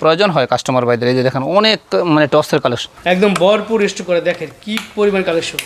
প্রয়োজন হয় কাস্টমার ভাইদের। এই যে দেখেন, অনেক মানে টসের কালেকশন একদম ভরপুর স্টক করে দেখেন কি পরিমাণ কালেকশন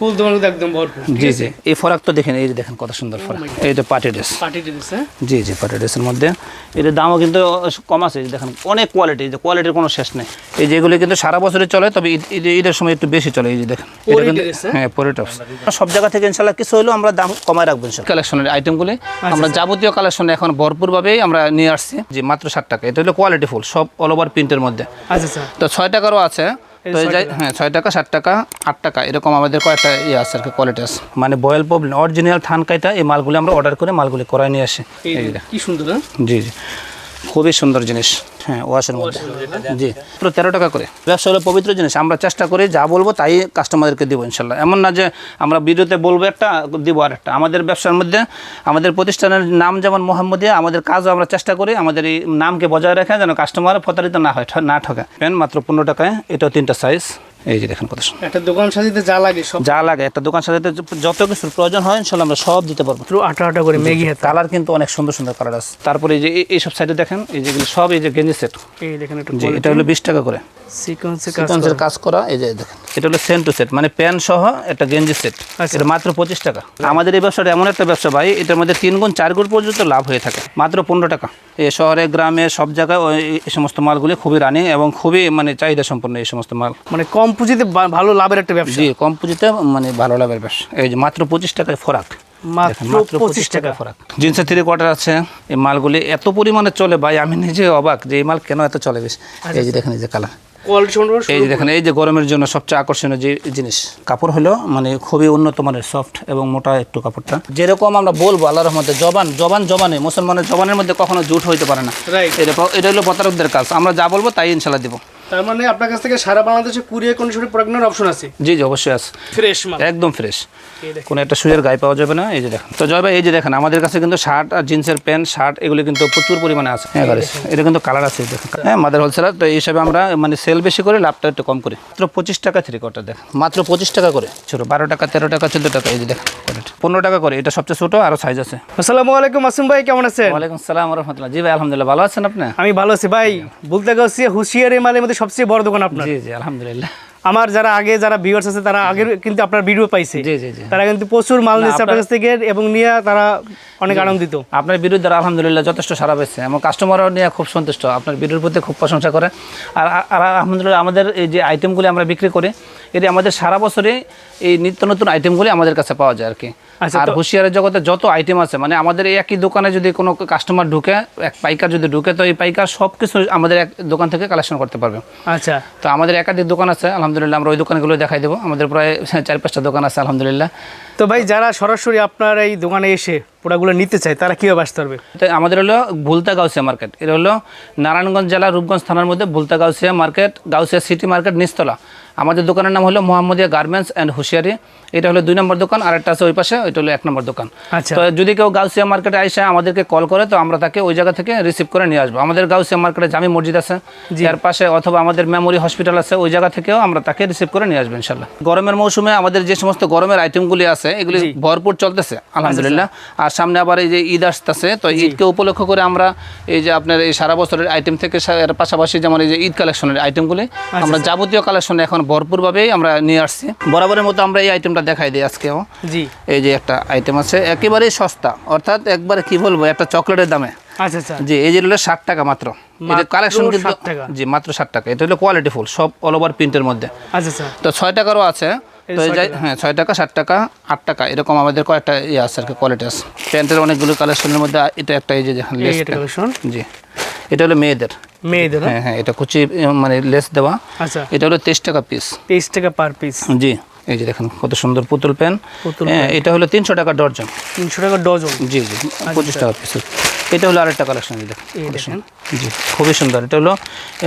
ফুল তোমার একদম ভরপুর। জি জি। এই ফরাক তো দেখেন এই যে দেখেন কত সুন্দর ফরাক। এই যে পার্টি ড্রেস। পার্টি ড্রেস হ্যাঁ? জি জি পার্টি ড্রেসের মধ্যে। এটার দামও কিন্তু কম আছে দেখেন অনেক কোয়ালিটি যে কোয়ালিটির কোনো শেষ নেই। এই যেগুলো কিন্তু সারা বছরই চলে তবে ঈদ- ঈদ- ঈদের সময় একটু বেশি চলে এই যে দেখেন। এটা কিন্তু হ্যাঁ? হ্যাঁ টপস সব জায়গা থেকে ইনশাল্লাহ কিছু হলেও আমরা দাম কমায় রাখব কালেকশনের আইটেমগুলি আমরা যাবতীয় কালেকশন এখন ভরপুরভাবেই আমরা নিয়ে আসছি। যে মাত্র ষাট টাকা। এটা হলো কোয়ালিটি ফুল সব অল ওভার প্রিন্টের মধ্যে। আচ্ছা আচ্ছা। তো ছয় টাকারও আছে। তো এই যাই হ্যাঁ ছয় টাকা সাত টাকা আট টাকা এরকম আমাদের কয়েকটা ইয়ে আছে আর কি কোয়ালিটি আছে। মানে বয়েল প্রবলেম অরিজিনাল থান কাইটা এই মালগুলি আমরা অর্ডার করে মালগুলি করাই নিয়ে আসি। কি সুন্দর হ্যাঁ? জি জি। খুবই সুন্দর জিনিস। হ্যাঁ ওয়াশের মধ্যে। জি পুরো তেরো টাকা করে। ব্যবসা হলো পবিত্র জিনিস আমরা চেষ্টা করি যা বলব তাই কাস্টমারদেরকে দিব ইনশাল্লাহ। এমন না যে আমরা ভিডিওতে বলব একটা দিব আর একটা আমাদের ব্যবসার মধ্যে আমাদের প্রতিষ্ঠানের নাম যেমন মোহাম্মদিয়া আমাদের কাজও আমরা চেষ্টা করি আমাদের এই নামকে বজায় রাখা যেন কাস্টমার প্রতারিত না হয় না ঠকে। পেন মাত্র পনেরো টাকায় এটাও তিনটা সাইজ এই যে দেখেন কত একটা দোকান সাজিতে যা লাগে সব। যা লাগে একটা দোকান সাজাতে যত কিছুর প্রয়োজন হয় ইনশাল্লাহ আমরা সব দিতে পারব। পুরো আটা আটা করে মেগি কালার কিন্তু অনেক সুন্দর সুন্দর কালার আছে। তারপরে এই যে এই- এইসব সাইডে দেখেন এই যেগুলো সব এই যে গেঞ্জি সেট। এই দেখেন একটু জি এটা হলো বিশ টাকা করে। সিকোয়েন্সের কাজ করা। এই যে দেখেন। এটা হলো সেন্ট টু সেট মানে প্যান্ট সহ একটা গেঞ্জি সেট। আচ্ছা। এটা মাত্র পঁচিশ টাকা। আমাদের এই ব্যবসাটা এমন একটা ব্যবসা ভাই এটার মধ্যে তিন গুণ চার গুণ পর্যন্ত লাভ হয়ে থাকে। মাত্র পনেরো টাকা। এই শহরে গ্রামে সব জায়গায় এই সমস্ত মালগুলি খুবই রানিং এবং খুবই মানে চাহিদা সম্পন্ন এই সমস্ত মাল। মানে কম পুঁজিতে ভালো লাভের একটা ব্যবসা? জি কম পুঁজিতে মানে ভালো লাভের ব্যবসা। এই যে মাত্র পঁচিশ টাকায় ফরাক। মাত্র পঁচিশ টাকা। ফরাক। জিন্সের থ্রি কোয়ার্টার আছে। এই মালগুলি এত পরিমাণে চলে ভাই আমি নিজে অবাক যে এই মাল কেন এত চলে বেশ। এই যে দেখেন এই যে কালার এই যে দেখেন এই যে গরমের জন্য সবচেয়ে আকর্ষণীয় যে জিনিস কাপড় হলো মানে খুবই উন্নত মানের সফট এবং মোটা একটু কাপড়টা। যেরকম আমরা বলব আল্লাহ রহমতে জবান জবান জবানে মুসলমানের জবানের মধ্যে কখনো জুট হইতে পারে না। এটা এটা হলো প্রতারকদের কাজ। আমরা যা বলব তাই ইনশাল্লাহ দিব। তার মানে আপনার কাছ থেকে সারা বাংলাদেশে কুরিয়ার কন্ডিশনে প্রোডাক্ট নেওয়ার অপশন আছে? জি জি অবশ্যই আছে। ফ্রেশ মাল। একদম ফ্রেশ কোনো একটা সুইয়ের গায়ে পাওয়া যাবে না এই যে দেখেন। তো জয় ভাই এই যে দেখেন আমাদের কাছে কিন্তু শার্ট আর জিন্সের প্যান্ট শার্ট এগুলো কিন্তু প্রচুর পরিমাণে আছে। হ্যাঁ এটা কিন্তু কালার আছে দেখেন। হ্যাঁ মাদার হোলসেলার তো এই হিসাবে আমরা মানে সেল বেশি করে লাভটা একটু কম করি। মাত্র পঁচিশ টাকা থ্রি কোয়ার্টার দেখেন। মাত্র পঁচিশ টাকা করে। ছোটো বারো টাকা তেরো টাকা চোদ্দ টাকা এই যে দেখেন পনেরো টাকা করে। এটা সবচেয়ে ছোটো আরও সাইজ আছে। আসসালামু আলাইকুম আসিম ভাই কেমন আছেন? ওয়ালাইকুম সালাম রহমতুল্লাহ। জি ভাই আলহামদুলিল্লাহ ভালো আছেন আপনি? আমি ভালো আছি ভাই। বলতে গেছি হুশিয়ারি মালের মধ্যে সবচেয়ে বড় দোকান আপনার? জি জি আলহামদুলিল্লাহ। আমার যারা আগে যারা ভিউয়ার্স আছে তারা আগে কিন্তু আপনার ভিডিও পাইছে। জি জি জি। তারা কিন্তু প্রচুর মাল নিচ্ছে আপনার কাছ থেকে এবং নিয়ে তারা অনেক আনন্দিত। আপনার বিরুদ্ধে আলহামদুলিল্লাহ যথেষ্ট সারা পেয়েছে এবং কাস্টমারও নিয়ে খুব সন্তুষ্ট। আপনার ভিডিওর প্রতি খুব প্রশংসা করে। আর আর আলহামদুলিল্লাহ আমাদের এই যে আইটেমগুলি আমরা বিক্রি করি এটি আমাদের সারা বছরে এই নিত্য নতুন আইটেমগুলি আমাদের কাছে পাওয়া যায় আর কি। আর তো- হুঁশিয়ারের জগতে যত আইটেম আছে মানে আমাদের এই একই দোকানে যদি কোনো কাস্টমার ঢুকে এক পাইকার যদি ঢুকে তো এই পাইকার সব কিছু আমাদের এক দোকান থেকে কালেকশন করতে পারবে। আচ্ছা। তো আমাদের একাধিক দোকান আছে আলহামদুলিল্লাহ আমরা ওই দোকানগুলো দেখাই দেবো। আমাদের প্রায় চার পাঁচটা দোকান আছে আলহামদুলিল্লাহ। তো ভাই যারা সরাসরি আপনার এই দোকানে এসে প্রোডাক্টগুলো নিতে চায় তারা কীভাবে আসতে পারবে? আমাদের হলো ভুলতা গাউসিয়া মার্কেট। এটা হলো নারায়ণগঞ্জ জেলার রূপগঞ্জ থানার মধ্যে Bhulta Gausia market Gausia city market নিস্তলা আমাদের দোকানের নাম হলো মোহাম্মদিয়া গার্মেন্টস অ্যান্ড হুশিয়ারি। এটা হলো দুই নম্বর দোকান আর একটা আছে ওই পাশে ওইটা হলো এক নম্বর দোকান। আচ্ছা। তো যদি কেউ গাউসিয়া মার্কেটে আইসে আমাদেরকে কল করে তো আমরা তাকে ওই জায়গা থেকে রিসিভ করে নিয়ে আসব। আমাদের গাউসিয়া মার্কেটে জামি মসজিদ আছে এর পাশে অথবা আমাদের মেমোরি হসপিটাল আছে ওই জায়গা থেকেও আমরা তাকে রিসিভ করে নিয়ে আসব ইনশাল্লাহ। গরমের মৌসুমে আমাদের যে সমস্ত গরমের আইটেমগুলি আছে এগুলি ভরপুর চলতেছে আলহামদুলিল্লাহ। আর সামনে আবার এই যে ঈদ আসতেছে তো ঈদকে উপলক্ষ করে আমরা এই যে আপনার এই সারা বছরের আইটেম থেকে এর পাশাপাশি যেমন এই যে ঈদ কালেকশনের আইটেমগুলি আমরা যাবতীয় কালেকশন এখন ভরপুরভাবেই আমরা নিয়ে আসছি। বরাবরের মতো আমরা এই আইটেমটা দেখাই দিই আজকেও। জি। এই যে একটা আইটেম আছে একেবারেই সস্তা। অর্থাৎ একবারে কি বলব একটা চকলেটের দামে। আচ্ছা আচ্ছা। জি এই যে হলো ষাট টাকা মাত্র। এটা কালেকশন কিন্তু জি মাত্র ষাট টাকা। এটা হলো কোয়ালিটি ফুল সব অল ওভার প্রিন্টের মধ্যে। আচ্ছা আচ্ছা। তো ছয় টাকারও আছে। তো হ্যাঁ ছয় টাকা ষাট টাকা আট টাকা এরকম আমাদের কয়েকটা ইয়ে আছে আর কি কোয়ালিটি আছে। প্যান্টের অনেকগুলো কালেকশনের মধ্যে এটা একটা এই যে এটা জি। এটা হলো মেয়েদের। মেয়েদের হ্যাঁ? হ্যাঁ এটা কুচি মানে লেস দেওয়া। আচ্ছা। এটা হলো তেইশ টাকা পিস তেইশ টাকা পার পিস জি। এই যে দেখেন কত সুন্দর পুতুল প্যান হ্যাঁ এটা হলো তিনশো টাকা ডর্জন তিনশো টাকা ডজন? জি জি পঁচিশ টাকা পিস এটা হলো আরেকটা কালেকশন দেখেন। জি খুবই সুন্দর। এটা হলো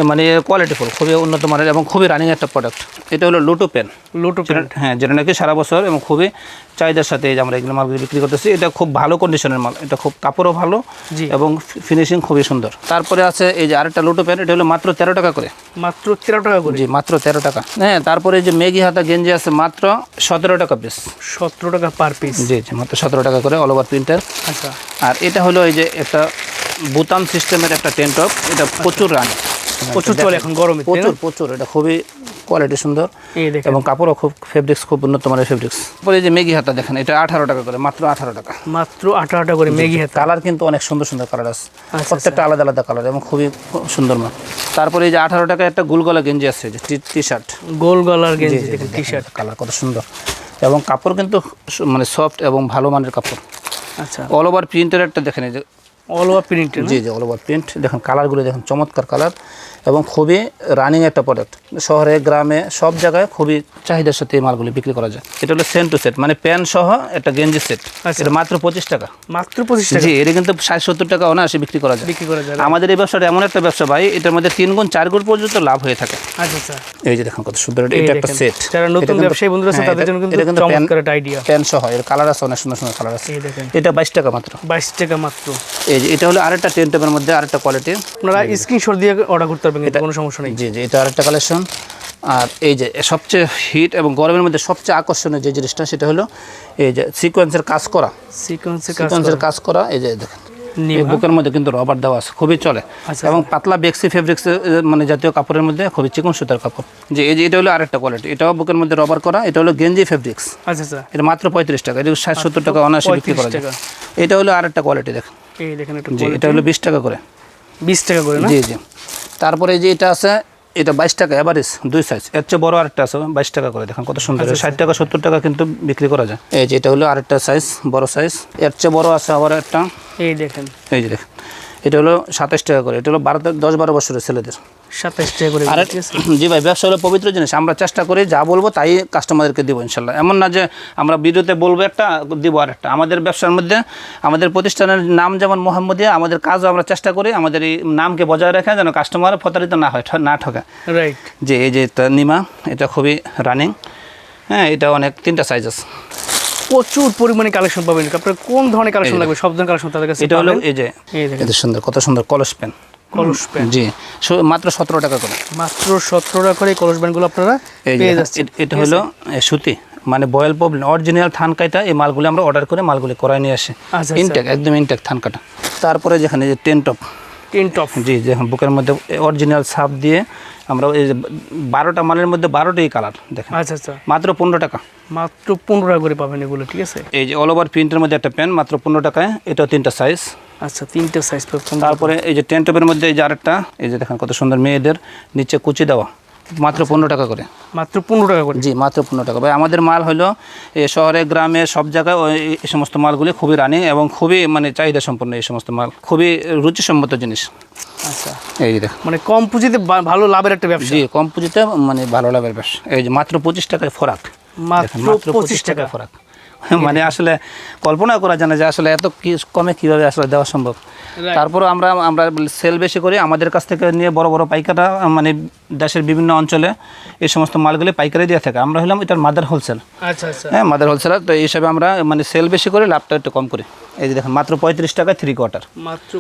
মানে কোয়ালিটি ফুল খুবই উন্নত মানের এবং খুবই রানিং একটা প্রোডাক্ট এটা হলো লুটো পেন। লোটো প্যান্ট হ্যাঁ যেটা নাকি সারা বছর এবং খুবই চাহিদার সাথে এই যে আমরা এগুলো মালগুলো বিক্রি করতেছি এটা খুব ভালো কন্ডিশনের মাল। এটা খুব কাপড়ও ভালো জি। এবং ফিনিশিং খুবই সুন্দর। তারপরে আছে এই যে আরেকটা লুটো প্যান্ট এটা হলো মাত্র তেরো টাকা করে। মাত্র তেরো টাকা করে। জি মাত্র তেরো টাকা। হ্যাঁ তারপরে এই যে মেগি হাতা গেঞ্জি আছে মাত্র সতেরো টাকা পিস সতেরো টাকা পার পিস জি জি মাত্র সতেরো টাকা করে অল ওভার প্রিন্টার আচ্ছা। আর এটা হলো এই যে একটা বুতাম সিস্টেমের একটা টেন টপ এটা প্রচুর রান। প্রচুর চলে এখন গরমে প্রচুর প্রচুর এটা খুবই কোয়ালিটি সুন্দর। এবং কাপড়ও খুব ফেব্রিক্স খুব উন্নত মানের ফেব্রিক্স পরে যে মেগি হাতা দেখেন এটা আঠারো টাকা করে মাত্র আঠারো টাকা। মাত্র আঠারো টাকা করে ম্যাগি হাতা। কালার কিন্তু অনেক সুন্দর সুন্দর কালার আছে। আচ্ছা, প্রত্যেকটা আলাদা আলাদা কালার এবং খুবই সুন্দর মাল তারপরে এই যে আঠারো টাকা একটা গুলগলা গেঞ্জি আছে যে টি শার্ট গোল গলার গেঞ্জি টি শার্ট কালার কত সুন্দর। এবং কাপড় কিন্তু মানে সফট এবং ভালো মানের কাপড়। আচ্ছা। অল ওভার প্রিন্টের একটা দেখেন এই যে অল ওভার প্রিন্টেড জি জি অল ওভার প্রিন্ট দেখেন কালারগুলো দেখেন চমৎকার কালার এবং খুবই রানিং একটা প্রোডাক্ট শহরে গ্রামে সব জায়গায় খুবই চাহিদার সাথে এই মালগুলি বিক্রি করা যায়। এটা হলো সেন্ট টু সেট মানে প্যান্ট সহ একটা গেঞ্জি সেট আচ্ছা। এটা মাত্র পঁচিশ টাকা। মাত্র পঁচিশ টাকা? জি এটা কিন্তু ষাট সত্তর টাকা অনায়াসে বিক্রি করা যায়। বিক্রি করা যায় আমাদের এই ব্যবসাটা এমন একটা ব্যবসা ভাই এটার মধ্যে তিন গুণ চার গুণ পর্যন্ত লাভ হয়ে থাকে। আচ্ছা আচ্ছা। এই যে দেখেন কত সুন্দর এটা- একটা সেট যারা নতুন ব্যবসায়ী বন্ধুরা আছে তাদের জন্য কিন্তু চমৎকার একটা আইডিয়া প্যান্ট সহ এর কালার আছে অনেক সুন্দর সুন্দর কালার আছে। এটা বাইশ টাকা মাত্র। বাইশ টাকা মাত্র। এই যে এটা হলো আরেকটা টেন টপের মধ্যে আরেকটা কোয়ালিটি আপনারা স্ক্রিনশট দিয়ে অর্ডার করতে কিন্তু কোনো সমস্যা নেই। জি জি এটা আরেকটা কালেকশন আর এই যে সবচেয়ে হিট এবং গরমের মধ্যে সবচেয়ে আকর্ষণীয় যে জিনিসটা সেটা হলো এই যে সিকোয়েন্সের কাজ করা। সিকোয়েন্সের কাজ করা। এই যে দেখেন বুকের মধ্যে কিন্তু রবার দেওয়া আছে খুবই চলে। আচ্ছা, এবং পাতলা বেক্সি ফেব্রিক্স মানে জাতীয় কাপড়ের মধ্যে খুবই চিকন সুতার কাপড়। যে এই যে এটা হলো আরেকটা কোয়ালিটি এটাও বুকের মধ্যে রবার করা এটা হলো গেঞ্জি ফেব্রিক্স আচ্ছা আচ্ছা। এটা মাত্র পঁয়ত্রিশ টাকা এটা ষাট সত্তর টাকা অনায়াসে বিক্রি করা যায়। এটা হলো আরেকটা কোয়ালিটি দেখেন। এটা হলো বিশ টাকা করে। বিশ টাকা করে না? জি জি। তারপরে এই যে এটা আছে এটা বাইশ টাকা অ্যাভারেজ দুই সাইজ এর চেয়ে বড় আরেকটা আছে বাইশ টাকা করে। দেখেন কত সুন্দর। ষাট টাকা সত্তর টাকা কিন্তু বিক্রি করা যায়। এই যে এটা হলো আরেকটা সাইজ বড় সাইজ এর চেয়ে বড় আছে আবার একটা। এই দেখেন। এই যে দেখেন। এটা হলো সাতাশ টাকা করে। এটা হলো বারো দশ বারো বছরের ছেলেদের। সাতাইশ টাকা করে আর জি ভাই ব্যবসা হলো পবিত্র জিনিস। আমরা চেষ্টা করি যা বলব তাই কাস্টমারদেরকে দিব ইনশাল্লাহ। এমন না যে আমরা ভিডিওতে বলব একটা দিব আর একটা আমাদের ব্যবসার মধ্যে আমাদের প্রতিষ্ঠানের নাম যেমন মোহাম্মদিয়া আমাদের কাজও আমরা চেষ্টা করি আমাদের এই নামকে বজায় রাখা যেন কাস্টমার প্রতারিত না হয় না ঠকে। রাইট যে এই যে নিমা এটা খুবই রানিং হ্যাঁ এটা অনেক তিনটা সাইজ আছে প্রচুর পরিমাণে কালেকশন পাবেন। আপনার কোন ধরনের কালেকশন লাগবে? সব ধরনের কালেকশন তাদের কাছে এটা হলো এই যে সুন্দর কত সুন্দর কলস পেন। কলস প্যান্ট জি। মাত্র সতেরো টাকা করে। মাত্র সতেরো টাকা করে এই কলস ব্যান্ডগুলো আপনারা পেয়ে যাচ্ছেন। এটা হলো সুতি মানে বয়েল প্রবলেম অরিজিনাল থান কাটা এই মালগুলো আমরা অর্ডার করে মালগুলি নিয়ে আসি। আচ্ছা, ইনটেক একদম ইনটেক থান কাটা। তারপরে যেখানে যে টেন টপ টেন টপ জি বুকের মধ্যে অরিজিনাল ছাপ দিয়ে আমরা এই যে বারোটা মালের মধ্যে বারোটাই কালার দেখেন। আচ্ছা আচ্ছা। মাত্র পনেরো টাকা। মাত্র পনেরো টাকা করে পাবেন এগুলো ঠিক আছে? এই যে অল ওভার প্রিন্টের মধ্যে একটা প্যান্ট মাত্র পনেরো টাকায় এটাও তিনটা সাইজ আচ্ছা তিনটে সাইজ তারপরে এই যে টেন টপের মধ্যে এই যে আরেকটা এই যে দেখেন কত সুন্দর মেয়েদের নিচে কুচি দেওয়া মাত্র পনেরো টাকা করে। মাত্র পনেরো টাকা করে? জি মাত্র পনেরো টাকা। ভাই আমাদের মাল হলো এ শহরে গ্রামে সব জায়গায় ওই এই সমস্ত মালগুলি খুবই রানিং এবং খুবই মানে চাহিদা সম্পন্ন এই সমস্ত মাল। খুবই রুচিসম্মত জিনিস। আচ্ছা। এই যে মানে কম পুঁজিতে ভালো লাভের একটা ব্যবসা? জি কম পুঁজিতে মানে ভালো লাভের বেশ এই যে মাত্র পঁচিশ টাকায় ফরাক। মাত্র পঁচিশ টাকা। ফরাক। মানে আসলে কল্পনা করা যায় না যে আসলে এত কমে কীভাবে আসলে দেওয়া সম্ভব. তারপরে আমরা আমরা সেল বেশি করি আমাদের কাছ থেকে নিয়ে বড় বড় পাইকাররা মানে দেশের বিভিন্ন অঞ্চলে এই সমস্ত মালগুলি পাইকারি দিয়ে থাকে। আমরা হলাম এটার মাদার হোলসেল আচ্ছা আচ্ছা। হ্যাঁ মাদার হোলসেলার তো এই হিসাবে আমরা মানে সেল বেশি করে লাভটা একটু কম করি। এই যে দেখেন মাত্র পঁয়ত্রিশ টাকা থ্রি কোয়ার্টার মাত্র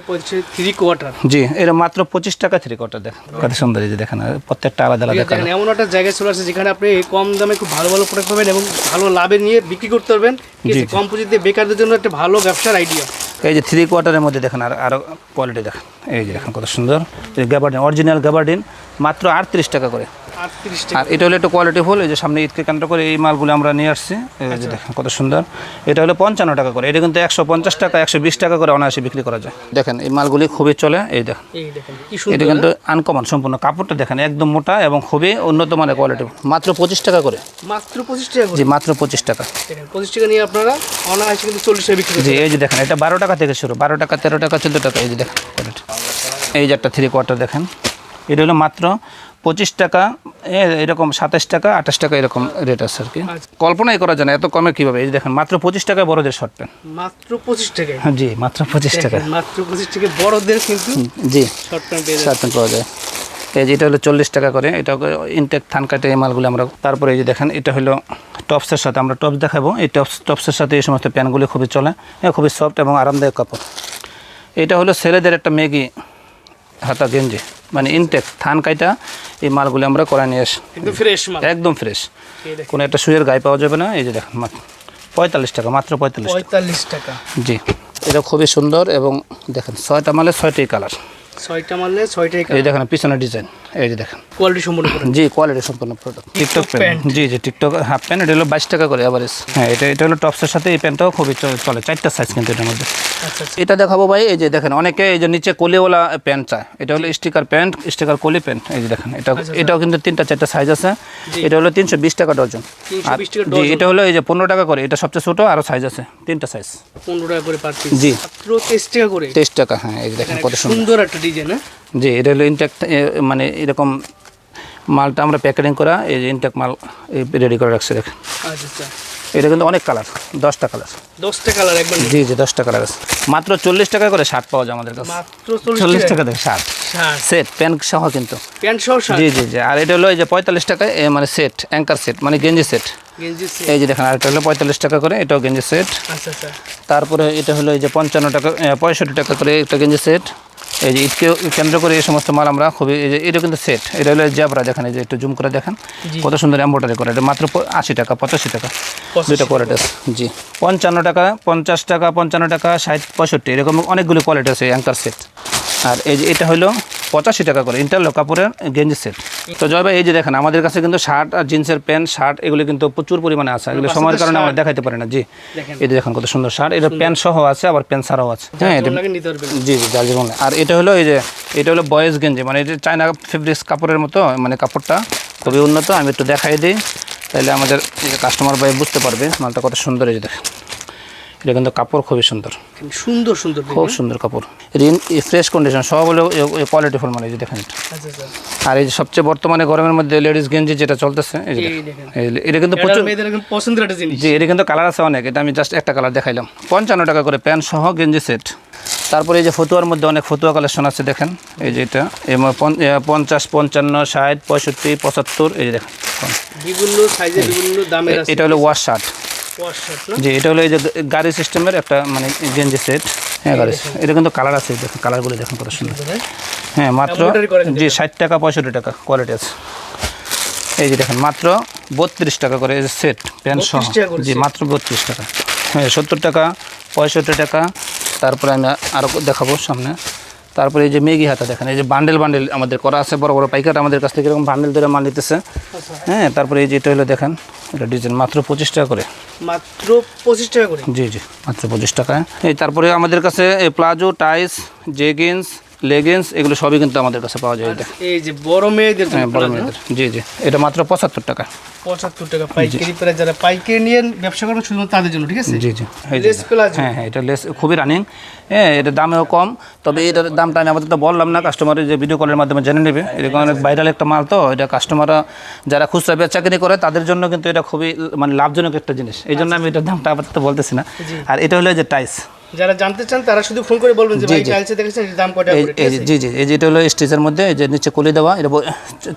থ্রি কোয়ার্টার জি এটা মাত্র পঁচিশ টাকা থ্রি কোয়ার্টার দেখেন কত সুন্দর এই যে দেখেন প্রত্যেকটা আলাদা আলাদা এমন একটা জায়গায় চলে আসছে যেখানে আপনি কম দামে খুব ভালো ভালো প্রোডাক্ট পাবেন এবং ভালো লাভে নিয়ে বিক্রি করতে পারবেন। ঠিক কম্পোজিট। কম পুঁজিতে বেকারদের জন্য একটা ভালো ব্যবসার আইডিয়া এই যে থ্রি কোয়ার্টারের মধ্যে দেখেন আর আরও কোয়ালিটি দেখেন। এই যে দেখেন কত সুন্দর। গ্যাবার্ডিন অরিজিনাল গ্যাবার্ডিন মাত্র আটত্রিশ টাকা করে। আর এটা হলো একটু কোয়ালিটি ফুল এই যে সামনে ঈদকে কেন্দ্র করে এই মালগুলো আমরা নিয়ে আসছি। এই যে দেখেন কত সুন্দর। এটা হলো পঞ্চান্ন টাকা করে। এটা কিন্তু একশো পঞ্চাশ টাকা একশো বিশ টাকা করে অনায়াসে বিক্রি করা যায়। দেখেন এই মালগুলি খুবই চলে। এই দেখেন। এটা কিন্তু আনকমন সম্পূর্ণ। কাপড়টা দেখেন একদম মোটা এবং খুবই উন্নত মানের কোয়ালিটি মাত্র পঁচিশ টাকা করে। মাত্র পঁচিশ টাকা করে? জি মাত্র পঁচিশ টাকা। পঁচিশ টাকা নিয়ে আপনারা অনায়াসে কিন্তু চল্লিশ টাকা বিক্রি জি এই যে দেখেন এটা বারো টাকা থেকে শুরু। বারো টাকা তেরো টাকা চোদ্দ টাকা এই যে দেখেন। এই যে একটা থ্রি কোয়ার্টার দেখেন। এটা হলো মাত্র পঁচিশ টাকা এরকম সাতাশ টাকা আঠাশ টাকা এরকম রেট আছে আর কি। আচ্ছা। কল্পনাই করা যায় না এত কমে কীভাবে? এই যে দেখেন মাত্র পঁচিশ টাকায় বড়দের শর্ট প্যান্ট মাত্র পঁচিশ টাকায় জি মাত্র পঁচিশ টাকা। মাত্র পঁচিশ টাকা। বড়দের কিন্তু জি শর্ট প্যান্ট শর্ট প্যান্ট পাওয়া যায়। এই যে এটা হলো চল্লিশ টাকা করে এটা ইনটেক থান কাটে এই মালগুলো আমরা তারপরে এই যে দেখেন এটা হলো টপসের সাথে আমরা টপস দেখাবো। এই টপস টপসের সাথে এই সমস্ত প্যান্টগুলি খুবই চলে খুবই সফট এবং আরামদায়ক কাপড়। এটা হলো ছেলেদের একটা মেগি হাতা গেঞ্জি। মানে ইনটেক থান কাইটা এই মালগুলি আমরা করে নিয়ে আসি। ফ্রেশ মাল। একদম ফ্রেশ কোনো একটা সুয়ের গায়ে পাওয়া যাবে না এই যে দেখেন মাত্র পঁয়তাল্লিশ টাকা মাত্র পঁয়তাল্লিশ পঁয়তাল্লিশ টাকা। জি এটা খুবই সুন্দর এবং দেখেন ছয়টা মালে ছয়টাই কালার ছয়টা মারলে ছয়টাই এই দেখেন পিছনে ডিজাইন এই যে দেখেন। কোয়ালিটি সম্পূর্ণ জি কোয়ালিটি সম্পূর্ণ প্রোডাক্ট টিকটক। প্যান্ট জি জি টিকটক হাফ প্যান্ট এটা হলো বাইশ টাকা করে এভারেজ হ্যাঁ এটা এটা হলো টপসের সাথে এই প্যান্টটাও খুবই চলে। চারটা সাইজ কিন্তু এটার মধ্যে। আচ্ছা আচ্ছা। এটা দেখাবো ভাই এই যে দেখেন অনেকে এই যে নিচে কলিওয়ালা প্যান্ট চায়। এটা হলো স্টিকার প্যান্ট স্টিকার কলি প্যান্ট এই যে দেখেন এটা এটাও কিন্তু তিনটা চারটা সাইজ আছে। এটা হলো তিনশো বিশ টাকা ডজন। 320 আর জি এটা হলো এই যে পনেরো টাকা করে। এটা সবচেয়ে ছোটো আরও সাইজ আছে তিনটা সাইজ পনেরো টাকা করে পার জি। তেইশ টাকা করে। তেইশ টাকা হ্যাঁ এই দেখেন কত সুন্দর। সুন্দর একটা ডিজাইন হ্যাঁ? জি এটা হলো ইনট্যাক্ট মানে এরকম মালটা আমরা প্যাকেটিং করা এই যে ইনট্যাক্ট মাল রেডি করে রাখছি দেখেন। আচ্ছা আচ্ছা। এটা কিন্তু অনেক কালার দশটা কালার দশটা কালার একবার জি জি দশটা কালার আছে। মাত্র চল্লিশ টাকা করে শার্ট পাওয়া যায় আমাদের কাছে। মাত্র চল্লিশ টাকা। দেখে শার্ট। সেট প্যান্ট সহ কিন্তু। প্যান্ট সহ জি জি জি। আর এটা হলো এই যে পঁয়তাল্লিশ টাকা এ মানে সেট অ্যাঙ্কার সেট মানে গেঞ্জি সেট এই যে দেখেন আর এটা হলো পঁয়তাল্লিশ টাকা করে এটাও গেঞ্জি সেট আচ্ছা তারপরে এটা হলো এই যে পঞ্চান্ন টাকা পঁয়ষট্টি টাকা করে একটা গেঞ্জি সেট এই যে ঈদকে কেন্দ্র করে এই সমস্ত মাল আমরা খুবই এই যে এটা কিন্তু সেট এটা হলো জ্যাবরা দেখেন এই যে একটু জুম করে দেখেন। কত সুন্দর এম্বোটারি করে। এটা মাত্র আশি টাকা পঁচাশি টাকা। দুটো কোয়ালিটি জি। পঞ্চান্ন টাকা পঞ্চাশ টাকা পঞ্চান্ন টাকা ষাট পঁয়ষট্টি এরকম অনেকগুলো কোয়ালিটি আছে অ্যাঙ্কার সেট আর এই যে এটা হলো পঁচাশি টাকা করে ইন্টারলক কাপড়ের গেঞ্জি সেট তো জয় ভাই এই যে দেখেন আমাদের কাছে কিন্তু শার্ট আর জিন্সের প্যান্ট শার্ট এগুলো কিন্তু প্রচুর পরিমাণে আছে। এগুলো সময়ের কারণে আমরা দেখাইতে পারি না। জি। এই যে দেখেন কত সুন্দর শার্ট এটা প্যান্ট সহ আছে আবার প্যান্ট ছাড়াও আছে। হ্যাঁ জি জি যার জীবনে আর এটা হলো এই যে এটা হলো বয়েজ গেঞ্জি। মানে এটা চায়না ফেব্রিক্স কাপড়ের মতো মানে কাপড়টা খুবই উন্নত। আমি একটু দেখাই দিই। তাহলে আমাদের কাস্টমার ভাই বুঝতে পারবে মালটা কত সুন্দর এই যে দেখেন। এটা কিন্তু কাপড় খুবই সুন্দর। সুন্দর সুন্দর খুব সুন্দর কাপড়। রিন ফ্রেশ কন্ডিশন সব হলো কোয়ালিটি ফুল মানে এই যে দেখেন আচ্ছা আচ্ছা। আর এই যে সবচেয়ে বর্তমানে গরমের মধ্যে লেডিস গেঞ্জি যেটা চলতেছে এই যে এটা কিন্তু প্রচুর পছন্দের একটা জিনিস। জি এটা কিন্তু কালার আছে অনেক। এটা আমি জাস্ট একটা কালার দেখাইলাম। পঞ্চান্ন টাকা করে প্যান্ট সহ গেঞ্জি সেট তারপরে এই যে ফতুয়ার মধ্যে অনেক ফতুয়া কালেকশন আছে দেখেন। এই যে এটা পঞ্চাশ পঞ্চান্ন ষাট পঁয়ষট্টি পঁচাত্তর এই যে দেখেন। বিভিন্ন সাইজে বিভিন্ন দামের এটা হলো ওয়াশ শার্ট জি এটা হলো এই যে গাড়ি সিস্টেমের একটা মানে গেঞ্জি সেট হ্যাঁ গাড়ি এটা কিন্তু কালার আছে দেখেন কালারগুলো দেখেন কত সুন্দর হ্যাঁ মাত্র জি ষাট টাকা পঁয়ষট্টি টাকা কোয়ালিটি আছে। এই যে দেখেন মাত্র বত্রিশ টাকা করে এই যে সেট প্যান্ট সহ। 32 টাকা করে জি মাত্র বত্রিশ টাকা। হ্যাঁ সত্তর টাকা পঁয়ষট্টি টাকা। তারপরে আমি আরও দেখাবো সামনে। তারপরে এই যে মেগি হাতা দেখেন এই যে বান্ডেল বান্ডেল আমাদের করা আছে বড় বড় পাইকার আমাদের কাছ থেকে এরকম বান্ডেল ধরে মাল নিতেছে। হ্যাঁ তারপরে এই যে এটা হলো দেখেন এটা ডিজাইন মাত্র পঁচিশ টাকা করে। মাত্র পঁচিশ টাকা করে। জি জি, মাত্র পঁচিশ টাকা। এই তারপরে আমাদের কাছে প্লাজো, টাইস, জেগিন্স লেগিংস এগুলো সবই কিন্তু আমাদের কাছে পাওয়া যায় এটা। এই যে বড় মেয়েদের জন্য হ্যাঁ বড় মেয়েদের। জি জি। এটা মাত্র পঁচাত্তর টাকা। পঁচাত্তর টাকা পাইকারি প্রায় যারা পাইকারি নিয়ে ব্যবসা করবেন শুধুমাত্র তাদের জন্য ঠিক আছে? জি জি। লেস প্লাজো হ্যাঁ হ্যাঁ এটা লেস খুবই রানিং হ্যাঁ এটা দামেও কম। তবে এটার দামটা আমি আপাতত বললাম না কাস্টমারের যে ভিডিও কলের মাধ্যমে জেনে নেবে। এরকম অনেক ভাইরাল একটা মাল তো এটা কাস্টমাররা যারা খুচরা বেচাকেনি করে তাদের জন্য কিন্তু এটা খুবই মানে লাভজনক একটা জিনিস। এই জন্য আমি এটার দামটা আপাতত বলতেছি না। আর এটা হলো যে টাইস যারা জানতে চান তারা শুধু ফোন করে বলবেন যে ভাই। টাইলসে দেখেছেন এর দাম কত? জি জি এই যে এটা হলো স্টেজের মধ্যে এই যে নিচে কলি দেওয়া এটা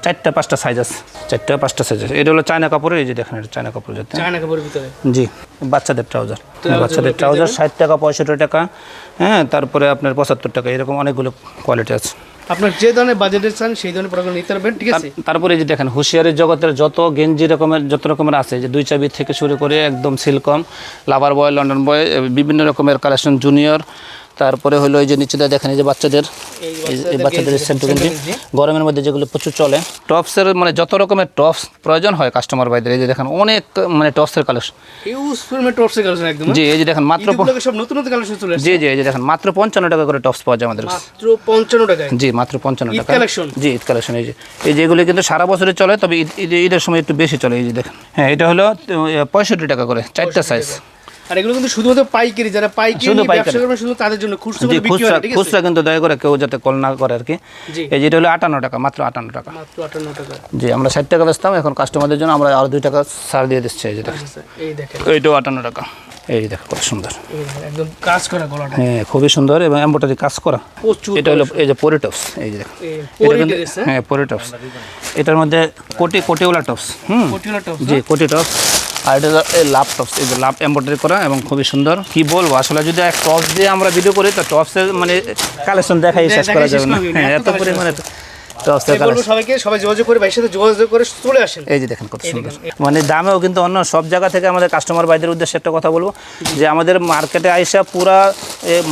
চারটা পাঁচটা সাইজ আছে। চারটা পাঁচটা সাইজ আছে। এটা হলো চায়না কাপড়ের এই যে দেখেন এটা চায়না কাপড় যাতে চায়না কাপড়ের ভিতরে। জি বাচ্চাদের ট্রাউজার বাচ্চাদের ট্রাউজার ষাট টাকা পঁয়ষট্টি টাকা হ্যাঁ তারপরে আপনার পঁচাত্তর টাকা এরকম অনেকগুলো কোয়ালিটি আছে। আপনার যে ধরনের বাজেটের চান সেই ধরনের প্রোডাক্ট নিতে পারবেন ঠিক আছে? তারপরে যে দেখেন হুঁশিয়ারের জগতের যত গেঞ্জি রকমের যত রকমের আছে যে দুই চাবি থেকে শুরু করে একদম সিলকম লাভার বয় লন্ডন বয় বিভিন্ন রকমের কালেকশন জুনিয়র তারপরে হলো এই যে নিচেটা দেখেন এই যে বাচ্চাদের এই বাচ্চাদের সেন্টু গেঞ্জি গেঞ্জি। গরমের মধ্যে যেগুলো প্রচুর চলে টপসের মানে যত রকমের টপস প্রয়োজন হয় কাস্টমার ভাইদের এই যে দেখেন অনেক মানে টপসের কালেকশন হিউজ পরিমাণে টপসে কালেকশন একদম জি এই যে দেখেন মাত্র সব নতুন নতুন কালেকশন চলে জি জি এই যে দেখেন মাত্র পঞ্চান্ন টাকা করে টপস পাওয়া যায় আমাদের মাত্র পঞ্চান্ন টাকায়। জি মাত্র পঞ্চান্ন ঈদ টাকা collection? জি ঈদ কালেকশন এই যে। এই যে এগুলো কিন্তু সারা বছরে চলে তবে ঈদ ঈদ- ঈদের সময় একটু বেশি চলে এই যে দেখেন। হ্যাঁ এটা হলো পঁয়ষট্টি টাকা করে চারটা সাইজ আর এগুলো কিন্তু শুধুমাত্র পাইকারি যারা পাইকারি ব্যবসা। করবেন শুধু তাদের জন্য খুচরো বিক্রি হয় ঠিক আছে? খুচরা কিন্তু দয়া করে কেউ যাতে কল না করে আর কি। এই যেটা হলো আটান্ন টাকা মাত্র আটান্ন টাকা। মাত্র আটান্ন টাকা। জি আমরা ষাট টাকা বেচতাম এখন কাস্টমারদের জন্য আমরা আরও দুই টাকা ছাড় দিয়ে দিচ্ছি এই যে দেখেন। আচ্ছা, এই দেখেন। এইটাও আটান্ন টাকা। এই দেখো কত সুন্দর। একদম কাজ করা গলাটা। হ্যাঁ খুবই সুন্দর এবং এম্বোটারি কাজ করা। প্রচুর এটা হলো এই যে পরিটপস এই যে দেখো। পরি হ্যাঁ? হ্যাঁ এটার মধ্যে কোটি কোটিওয়ালা টপস হুম? পটিওলা টপস জি কোটি টপস আর এটা লাভ টপস এই যে লাভ এম্ব্রয়ডারি করা এবং খুবই সুন্দর। কি বলব আসলে যদি এক টপস দিয়ে আমরা ভিডিও করি তো টপসের মানে কালেকশন দেখাই শেষ করা যাবে না। হ্যাঁ এত এত পরিমাণে সবাইকে সবাই যোগাযোগ করে ভাইয়ের সাথে যোগাযোগ করে চলে আসেন। এই যে দেখেন কত সুন্দর। মানে দামেও কিন্তু অন্য সব জায়গা থেকে আমাদের কাস্টমার ভাইদের উদ্দেশ্যে একটা কথা বলব যে আমাদের মার্কেটে আইসা পুরা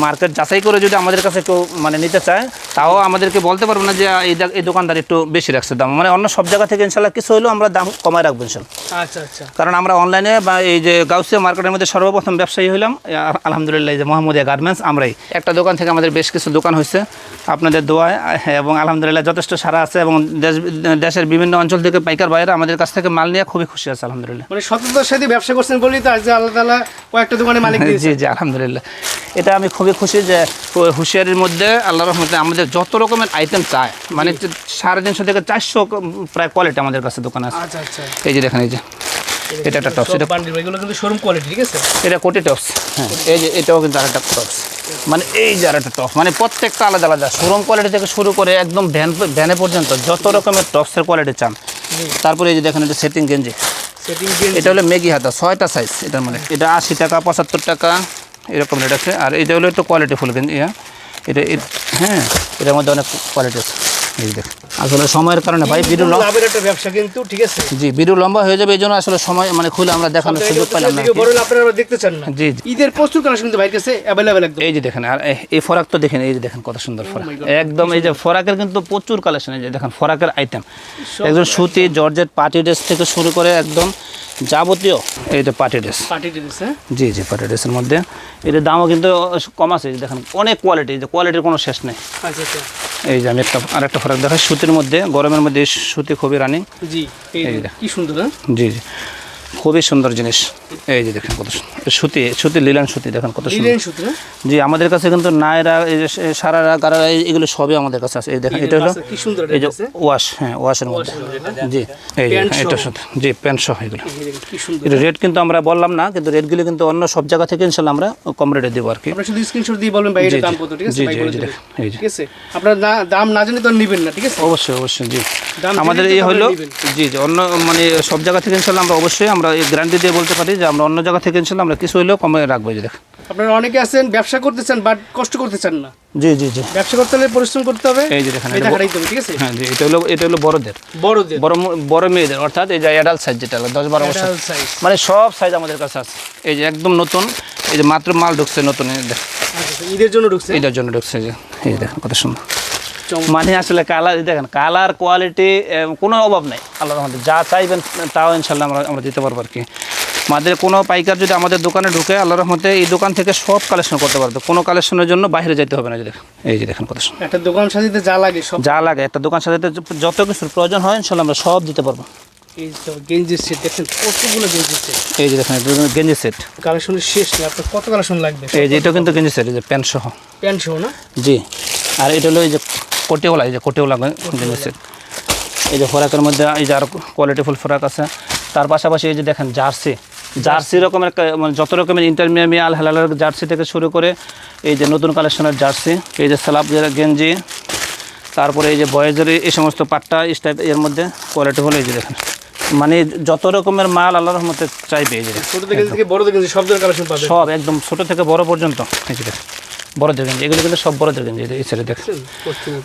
মার্কেট যাচাই করে যদি আমাদের কাছে কেউ মানে নিতে চায় তাও আমাদেরকে বলতে পারব না যে এই দোকানদার একটু বেশি রাখছে দাম। মানে অন্য সব জায়গা থেকে ইনশাল্লাহ কিছু হলেও আমরা দাম কমায় রাখব ইনশাল্লাহ। আচ্ছা আচ্ছা। কারণ আমরা অনলাইনে বা এই যে গাউসিয়া মার্কেটের মধ্যে সর্বপ্রথম ব্যবসায়ী হলাম আলহামদুলিল্লাহ যে মোহাম্মদিয়া গার্মেন্টস আমরাই। একটা দোকান থেকে আমাদের বেশ কিছু দোকান হয়েছে আপনাদের দোয়ায় এবং আলহামদুলিল্লাহ যথেষ্ট সারা আছে এবং দেশ দেশের বিভিন্ন অঞ্চল থেকে পাইকার বাইরে আমাদের কাছ থেকে মাল নিয়ে খুবই খুশি আছে আলহামদুলিল্লাহ। মানে সততার সাথে ব্যবসা করছেন বলি তো আজকে আল্লাহ তালা কয়েকটা দোকানে মালিক জি জি আলহামদুলিল্লাহ। এটা আমি খুবই খুশি যে হুঁশিয়ারির মধ্যে আল্লাহ রহমতে আমাদের যত রকমের আইটেম চায় মানে সাড়ে তিনশো থেকে চারশো প্রায় কোয়ালিটি আমাদের কাছে দোকান আছে। আচ্ছা আচ্ছা। এই যে দেখেন এই যে। এটা একটা টপস এটা বান্ডিল এগুলো কিন্তু শোরুম কোয়ালিটি ঠিক আছে? এটা কোটি টপস হ্যাঁ। এই যে এটাও কিন্তু আরেকটা টপস মানে এই যে আরেকটা টপস মানে প্রত্যেকটা আলাদা আলাদা। শোরুম কোয়ালিটি থেকে শুরু করে একদম ভ্যান ভ্যানে পর্যন্ত যত রকমের টপসের কোয়ালিটি চান। তারপরে এই যে দেখেন এটা সেটিং গেঞ্জি। সেটিং এটা হলো মেগি হাতা ছয়টা সাইজ এটার মানে। এটা আশি টাকা পঁচাত্তর টাকা এরকম রেট আছে। আর এটা হলো একটু কোয়ালিটি ফুল কিন্তু ইয়া এটা হ্যাঁ এটার মধ্যে অনেক কোয়ালিটি আছে। এই দেখ। আসলে সময়ের কারণে ভাই ভিডিও লাভের একটা ব্যবসা কিন্তু ঠিক আছে। জি ভিডিও লম্বা হয়ে যাবে এই জন্য আসলে সময় মানে খুলে আমরা দেখানোর সুযোগ পেলাম না বড় আপনারা দেখতে চান না। জি ঈদের প্রচুর কালেকশন কিন্তু ভাইয়ের কাছে অ্যাভেলেবেল একদম। এই যে দেখেন আর এই ফরাক তো দেখেন এই যে দেখেন কত সুন্দর ফরাক। একদম এই যে ফরাকের কিন্তু প্রচুর কালেকশন এই যে দেখেন ফরাকের আইটেম একদম সুতি জর্জেট পার্টি ড্রেস থেকে শুরু করে একদম যাবতীয়? এই তো পার্টি ড্রেস পার্টি ড্রেস হ্যাঁ? জি জি পার্টি ড্রেসের মধ্যে। এটার দামও কিন্তু কম আছে দেখেন অনেক কোয়ালিটি যে কোয়ালিটির কোনো শেষ নেই। আচ্ছা আচ্ছা। এই যে আমি একটা আরেকটা ফরাক দেখাই সুতির মধ্যে গরমের মধ্যে সুতি খুবই রানিং জি এই। কি সুন্দর হ্যাঁ? জি জি। খুবই সুন্দর জিনিস। এই যে দেখেন কত সুন্দর। সুতি সুতি লিলান সুতি দেখেন কত সুন্দর। সুতো হ্যাঁ জি আমাদের কাছে কিন্তু নায়রা এই যে সারারা এই- এগুলো সবই আমাদের কাছে আছে। এই দেখেন এটা হলো কি সুন্দর এই যে ওয়াশ হ্যাঁ ওয়াশের মধ্যে। জি এই যে এটা। সাথে জি প্যান্ট সহ এগুলো। কি সুন্দর। এটা রেট কিন্তু আমরা বললাম না কিন্তু রেটগুলো কিন্তু অন্য সব জায়গা থেকে ইনশাল্লাহ আমরা কম রেটে দেবো আর কি। শুধু স্ক্রিনশট দিয়ে বলবেন ভাই এটা। দাম কত ঠিক আছে। ঠিক আপনারা না- দাম না জানি তো নিবেন না ঠিক আছে? অবশ্যই অবশ্যই জি। আমাদের এই হলো জি জি অন্য মানে সব জায়গা থেকে ইনশাল্লাহ আমরা অবশ্যই আমরা এই গ্যারান্টি দিয়ে বলতে পারি যে আমরা অন্য জায়গা থেকে ইনশাল্লাহ আমরা কিছু হলেও কমে রাখব যে দেখেন। আপনারা অনেকে আছেন ব্যবসা করতে চান বাট কষ্ট করতে চান না। জি জি জি। ব্যবসা করতে হলে পরিশ্রম করতে হবে। এই যে দেখেন এটা দেবে ঠিক আছে? হ্যাঁ জি এটা হলো এটা হলো বড়দের। বড়দের। বড় বড় মেয়েদের অর্থাৎ এই যে অ্যাডাল্ট সাইজ যেটা হলো দশ বারো বছর। মানে সব সাইজ আমাদের কাছে আছে। এই যে একদম নতুন এই যে মাত্র মাল ঢুকছে নতুন এই দেখ আচ্ছা, ঈদের জন্য ঢুকছে? এটার জন্য ঢুকছে এই যে এই যে দেখেন কত সুন্দর। মানে আসলে কালার দেখেন কালার কোয়ালিটি কোনো অভাব নেই আল্লাহ রহমতে। যা চাইবেন তাও ইনশাল্লাহ আমরা আমরা দিতে পারব আর কি আমাদের কোনো পাইকার যদি আমাদের দোকানে ঢুকে আল্লাহ রহমতে এই দোকান থেকে সব কালেকশন করতে পারবে। কোনো কালেকশনের জন্য বাইরে যেতে হবে না এই যে দেখেন। এই যে দেখেন কত একটা দোকান সাজিতে যা লাগে সব। যা লাগে একটা দোকান সাজাতে যত কিছুর প্রয়োজন হয় ইনশাল্লাহ আমরা সব দিতে পারব। এই তো গেঞ্জির সেট কতগুলো গেঞ্জির সেট? এই যে দেখেন গেঞ্জি সেট। কালেকশনের শেষ নেই আপনার কত কালেকশন লাগবে? এই যে এটা কিন্তু গেঞ্জি সেট এই যে প্যান্ট সহ। প্যান্ট সহ না? জি। আর এটা হলো এই যে কোটেওয়ালা এই যে কোটেওয়ালা গেঞ্জি সেট এই যে ফরাকের মধ্যে এই যে আরও কোয়ালিটিফুল ফরাক আছে। তার পাশাপাশি এই যে দেখেন জার্সি। জার্সি রকমের মানে যত রকমের ইন্টারমিডিয়াল হেলালের জার্সি থেকে শুরু করে এই যে নতুন কালেকশনের জার্সি এই যে সালাপ গেঞ্জি তারপরে এই যে বয়েজের এই সমস্ত পাট্টা স্টাইপ এর মধ্যে কোয়ালিটি হলো এই যে দেখেন। মানে যত রকমের মাল আল্লাহ রহমতে চাইবে এই যে। ছোট থেকে বড় থেকে সব কালেকশন সব একদম ছোটো থেকে বড় পর্যন্ত। এই যে দেখেন। বড়দের গেঞ্জি এগুলো কিন্তু সব বড়দের গেঞ্জি এই সাইডে দেখেন।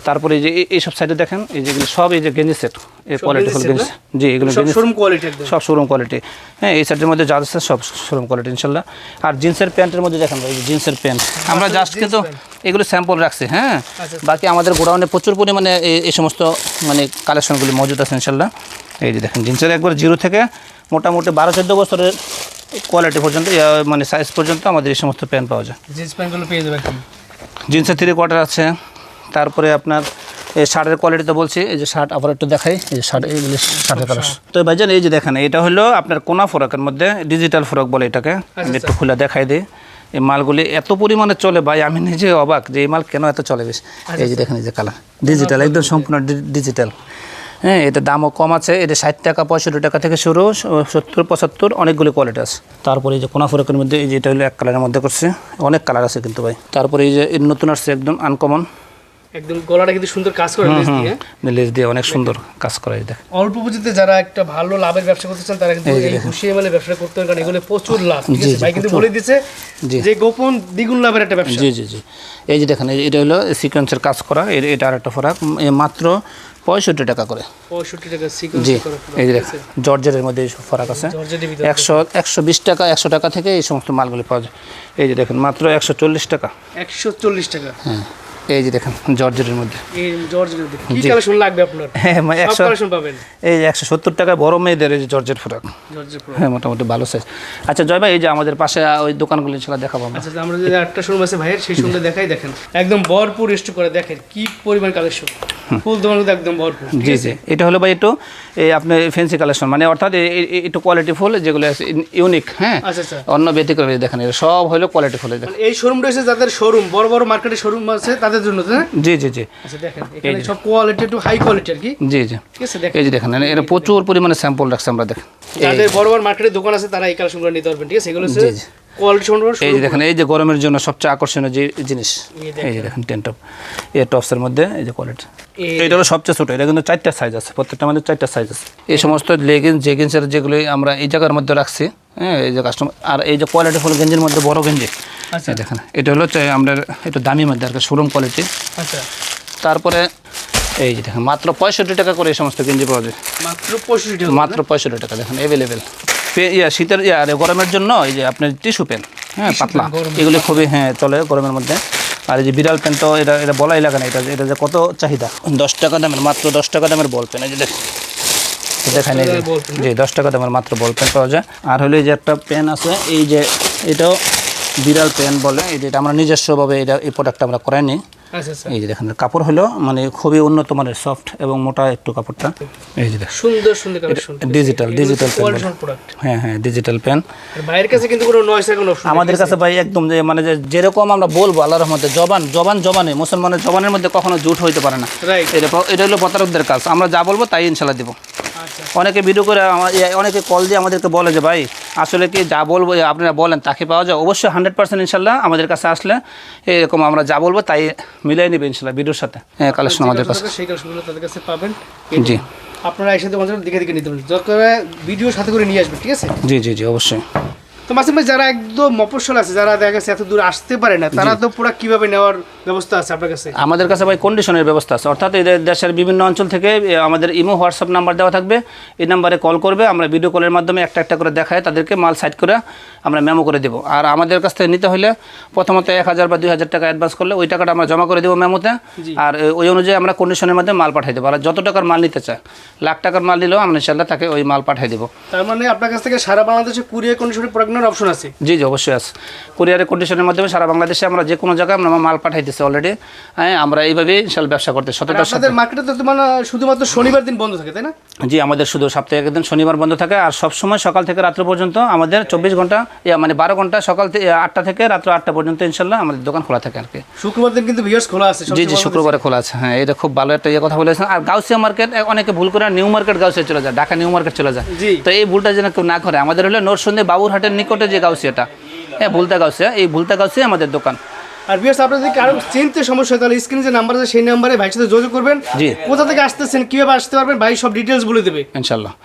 তারপরে এই যে এই- এইসব সাইডে দেখেন এই যেগুলো সব এই যে গেঞ্জি সেট এই কোয়ালিটি ফুল গেঞ্জি জি এগুলো শোরুম কোয়ালিটি সব শোরুম কোয়ালিটি হ্যাঁ এই সাইডের মধ্যে যা আছে সব শোরুম কোয়ালিটি ইনশাল্লাহ। আর জিন্সের প্যান্টের মধ্যে দেখেন এই যে জিন্সের প্যান্ট। আমরা জাস্ট কিন্তু এগুলো স্যাম্পল রাখছি হ্যাঁ? আচ্ছা। বাকি আমাদের গোডাউনে প্রচুর পরিমাণে এই সমস্ত মানে কালেকশনগুলি মজুদ আছে ইনশাল্লাহ। এই যে দেখেন জিন্সের একবার জিরো থেকে মোটামুটি বারো চোদ্দ বছরের কোয়ালিটি পর্যন্ত মানে সাইজ পর্যন্ত আমাদের এই সমস্ত প্যান্ট পাওয়া যায়। জিন্স প্যান্টগুলো পেয়ে যাবে জিন্সের থ্রি কোয়ার্টার আছে। তারপরে আপনার এই শার্টের কোয়ালিটি তো বলছি এই যে শার্ট আবার একটু দেখাই এই যে শার্ট এইগুলি শার্টের কালার তো ভাইজান এই যে দেখেন এটা হলো আপনার কোনা ফোরকের মধ্যে ডিজিটাল ফোরক বলে এটাকে। আমি একটু খুলে দেখাই দিই। এই মালগুলি এত পরিমাণে চলে ভাই আমি নিজে অবাক যে এই মাল কেন এত চলে বেশ। এই যে দেখেন এই যে কালার ডিজিটাল একদম সম্পূর্ণ ডিজিটাল হ্যাঁ এটার দামও কম আছে। এটা ষাট টাকা, পঁয়ষট্টি টাকা থেকে শুরু সত্তর, পঁচাত্তর, অনেকগুলি কোয়ালিটি আছে। তারপরে এই যে কোনা ফোরকের মধ্যে, এই যে এটা হলো এক কালারের মধ্যে করছে। অনেক কালার আছে কিন্তু ভাই। তারপরে এই যে নতুন আসছে একদম আনকমন একদম গলাটা কিন্তু সুন্দর কাজ করে লেস দিয়ে। লেজ দিয়ে অনেক সুন্দর কাজ করা এই দেখ। অল্প পুঁজিতে যারা একটা ভালো লাভের ব্যবসা করতে চান তারা কিন্তু এই ঘুষিয়ে মানে ব্যবসা করতে পারেন কারণ এগুলো প্রচুর লাভ ঠিক আছে? ভাই কিন্তু বলে দিচ্ছে জি। যে গোপন দ্বিগুণ লাভের একটা ব্যবসা। জি জি জি। এই যে দেখেন এটা হলো সিকোয়েন্সের কাজ করা এটা আর একটা ফরাক মাত্র পঁয়ষট্টি টাকা করে। পঁয়ষট্টি টাকা জি এই যে ঠিক জর্জের মধ্যে এই সব ফরাক আছে। একশো একশো বিশ টাকা একশো টাকা থেকে এই সমস্ত মালগুলি পাওয়া যায়। এই যে দেখেন মাত্র একশো চল্লিশ টাকা। একশো চল্লিশ টাকা। হ্যাঁ। এই যে দেখেন জর্জের মধ্যে। কি কালেকশন লাগবে আপনার? হ্যাঁ মানে সব একশো কালেকশন পাবেন। এই একশো সত্তর টাকায় বড় মেয়েদের এই যে জর্জের ফরাক। হ্যাঁ মোটামুটি ভালো সাইজ আচ্ছা জয় ভাই এই যে আমাদের পাশে ওই দোকানগুলি ছিল দেখাবো আচ্ছা আচ্ছা, আমরা যদি একটা শোরুম আছে ভাইয়ের সেই শোরুমে দেখাই দেখেন। একদম ভরপুর স্টক করে দেখেন কি পরিমাণ কালেকশন ফুল দোকান একদম ভরপুর। জি জি। এটা হলো ভাই একটু এই আপনার ফ্যান্সি কালেকশন মানে অর্থাৎ একটু কোয়ালিটি ফুল যেগুলো আছে ইউনিক হ্যাঁ? আচ্ছা আচ্ছা। অন্য ব্যতিক্রম দেখেন সব হলো কোয়ালিটি ফুল মানে এই শোরুমটা হচ্ছে যাদের শোরুম বড় বড় মার্কেটে শোরুম আছে তাদের জন্য জি জি জি। আচ্ছা দেখেন এখানে সব কোয়ালিটি একটু হাই কোয়ালিটি আর কি। জি জি। ঠিক আছে দেখেন। এই যে দেখেন এটা প্রচুর পরিমাণে স্যাম্পল রাখছে আমরা দেখেন। যাদের বড় বড় মার্কেটের দোকান আছে তারা এই কালেকশনগুলো নিতে পারবেন ঠিক আছে? এগুলো হচ্ছে। কোয়ালিটি সম্পূর্ণ এই যে দেখেন এই যে গরমের জন্য সবচেয়ে আকর্ষণীয় যে জিনিস এই যে দেখেন। টেন টপ এই টপসের মধ্যে এই যে কোয়ালিটি এই- এটা হলো সবচেয়ে ছোটো এটা কিন্তু চারটা সাইজ আছে প্রত্যেকটা মধ্যে চারটা সাইজ আছে। এই সমস্ত লেগিংস জেগিংসের যেগুলি আমরা এই জায়গার মধ্যে রাখছি হ্যাঁ এই যে কাস্টমার আর এই যে কোয়ালিটি ফুল গেঞ্জির মধ্যে বড় গেঞ্জি। আচ্ছা। দেখেন এটা হলো আমরা একটু দামি মধ্যে আর কি শোরুম কোয়ালিটি আচ্ছা। তারপরে এই যে দেখেন মাত্র পঁয়ষট্টি টাকা করে এই সমস্ত গেঞ্জি পাওয়া যায়। মাত্র পঁয়ষট্টি টাকা মাত্র পঁয়ষট্টি টাকা দেখেন অ্যাভেলেবেল ইয়া শীতের ইয়া আর গরমের জন্য এই যে আপনার টিস্যু পেন হ্যাঁ পাতলা এগুলি খুবই হ্যাঁ চলে গরমের মধ্যে। আর এই যে বিড়াল পেন তো এটা এটা বলাই লাগে না এটা এটা যে কত চাহিদা? দশ টাকা দামের মাত্র দশ টাকা দামের বল পেন এই যে দেখেন। দেখেন এই যে দশ টাকা দামের মাত্র বল পেন পাওয়া যায়। আর হলো এই যে একটা পেন আছে এই যে এটাও বিড়াল পেন বলে এটা আমরা নিজস্বভাবে এটা এই প্রোডাক্টটা আমরা করাই নিই এই যে দেখেন কাপড় হলো মানে খুবই উন্নত মানের সফট এবং মোটা একটু কাপড়টা। এই যে সুন্দর সুন্দর কোয়ালিটি প্রোডাক্ট হ্যাঁ হ্যাঁ ডিজিটাল পেন আর বাইরের কাছে কিন্তু কোনো নয়েস কোনো আমাদের কাছে ভাই একদম যে মানে যে যেরকম আমরা বলব আল্লাহর রহমতে জবান জবান জবানে মুসলমানের জবানের মধ্যে কখনো জুট হইতে পারে না। এটা এটা হলো প্রতারকদের কাজ। আমরা যা বলব তাই ইনশাল্লাহ দিব। আচ্ছা অনেকে ভিডিও করে আমার- অনেকে কল দিয়ে আমাদেরকে বলে যে ভাই আসলে কি যা বলব আপনারা বলেন তাকে পাওয়া যায়? অবশ্যই হান্ড্রেড পার্সেন্ট ইনশাল্লাহ আমাদের কাছে আসলে এরকম আমরা যা বলব তাই মিলাই নেবে ইনশাল্লাহ ভিডিওর সাথে। হ্যাঁ কালেকশন আমাদের কাছে। সেই কালেকশনগুলো তাদের কাছে পাবেন। জি। আপনারা এসে দোকান থেকে দেখে দেখে নিতে পারেন ভিডিও সাথে করে নিয়ে আসবেন ঠিক আছে? জি জি জি অবশ্যই। তো মাসিম ভাই যারা একদম মফস্বল আছে যারা দেখা গেছে এত দূর আসতে পারে না তারা তো পুরো কীভাবে নেওয়ার ব্যবস্থা আছে আপনার কাছে? আমাদের কাছে ভাই কন্ডিশনের ব্যবস্থা আছে। অর্থাৎ এদের দেশের বিভিন্ন অঞ্চল থেকে আমাদের ইমো হোয়াটসঅ্যাপ নাম্বার দেওয়া থাকবে। এই নাম্বারে কল করবে আমরা ভিডিও কলের মাধ্যমে একটা একটা করে দেখায় তাদেরকে মাল সাইড করে আমরা মেমো করে দেবো। আর আমাদের কাছ থেকে নিতে হলে প্রথমত এক হাজার বা দুই হাজার টাকা অ্যাডভান্স করলে ওই টাকাটা আমরা জমা করে দেবো মেমোতে। আর ওই অনুযায়ী আমরা কন্ডিশনের মাধ্যমে মাল পাঠিয়ে দেবো। আর যত টাকার মাল নিতে চায় লাখ টাকার মাল নিলেও আমরা ইনশাল্লাহ তাকে ওই মাল পাঠিয়ে দেবো। তার মানে আপনার কাছ থেকে সারা বাংলাদেশে কুরিয়ার কন্ডিশনের প্রোডাক্ট অপশন আছে? জি জি অবশ্যই আছে। কুরিয়ারের কন্ডিশনের মাধ্যমে সারা বাংলাদেশে আমরা যে কোনো জায়গায় আমরা মাল পাঠাই দিচ্ছি অলরেডি হ্যাঁ আমরা এইভাবেই ইনশাল্লাহ ব্যবসা করতে সততার সাথে। মার্কেটে তো মানে শুধুমাত্র শনিবার দিন বন্ধ থাকে তাই না? জি আমাদের শুধু সপ্তাহে একদিন শনিবার বন্ধ থাকে। আর সব সময় সকাল থেকে রাত্র পর্যন্ত আমাদের চব্বিশ ঘণ্টা মানে বারো ঘণ্টা সকাল আটটা থেকে রাত্র আটটা পর্যন্ত ইনশাল্লাহ আমাদের দোকান খোলা থাকে আর কি শুক্রবার দিন কিন্তু ভিউয়ার্স খোলা আছে জি জি শুক্রবারে খোলা আছে। হ্যাঁ এটা খুব ভালো একটা ইয়ে কথা বলেছেন। আর গাউসিয়া মার্কেট অনেকে ভুল করে নিউ মার্কেট গাউসিয়া চলে যায় ঢাকা নিউ মার্কেট চলে যায়। তো এই ভুলটা যেন কেউ না করে আমাদের হলো নরসন্দী বাবুরহাটের নিকটে যে গাউসিয়াটা হ্যাঁ ভুলতা গাউসিয়া এই ভুলতা গাউসিয়া আমাদের দোকান। আর ভিউয়ার্স আপনাদের যদি কারও চিনতে সমস্যা তাহলে স্ক্রিনে যে নাম্বার আছে সেই নাম্বারে ভাইয়ের সাথে যোগাযোগ করবেন। জি। কোথা থেকে আসতেছেন কীভাবে আসতে পারবেন ভাই সব ডিটেলস বলে দেবে। ইনশাল্লাহ।